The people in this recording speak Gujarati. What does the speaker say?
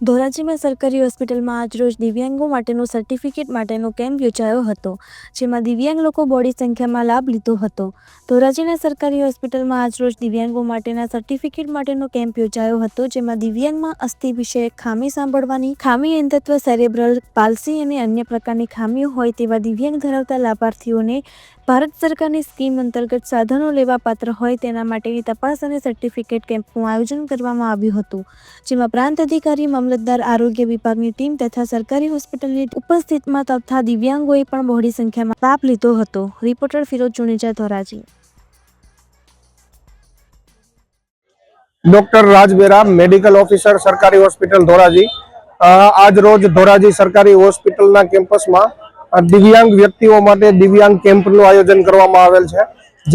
ધોરાજીમાં સરકારી હોસ્પિટલમાં આજરોજ દિવ્યાંગો માટેનો સર્ટિફિકેટ માટેનો કેમ્પ યોજાયો હતો, જેમાં દિવ્યાંગ લોકો બોડી સંખ્યામાં લાભ લીધો હતો. ધોરાજીના સરકારી હોસ્પિટલમાં આજરોજ દિવ્યાંગો માટેના સર્ટિફિકેટ માટેનો કેમ્પ યોજાયો હતો, જેમાં દિવ્યાંગમાં અસ્થિ વિષયક ખામી સાંભળવાની, ખામી અંધત્વ, સેરેબ્રલ, પાલસી અને અન્ય પ્રકારની ખામીઓ હોય તેવા દિવ્યાંગ ધરાવતા લાભાર્થીઓને ભારત સરકારની સ્કીમ અંતર્ગત સાધનો લેવા પાત્ર હોય તેના માટેની તપાસ અને સર્ટિફિકેટ કેમ્પનું આયોજન કરવામાં આવ્યું હતું, જેમાં પ્રાંત અધિકારી, મામલતદાર, આરોગ્ય વિભાગની ટીમ તથા સરકારી હોસ્પિટલની ઉપસ્થિતમાં તથા દિવ્યાંગોએ પણ બહોળી સંખ્યામાં લાભ લીધો હતો. Reporter Firoz Chuneja Dhoraji. Doctor Rajbera medical officer, સરકારી હોસ્પિટલ ધોરાજી. આજ રોજ ધોરાજી સરકારી હોસ્પિટલના કેમ્પસમાં દિવ્યાંગ વ્યક્તિઓ માટે દિવ્યાંગ કેમ્પનું આયોજન કરવામાં આવેલ છે.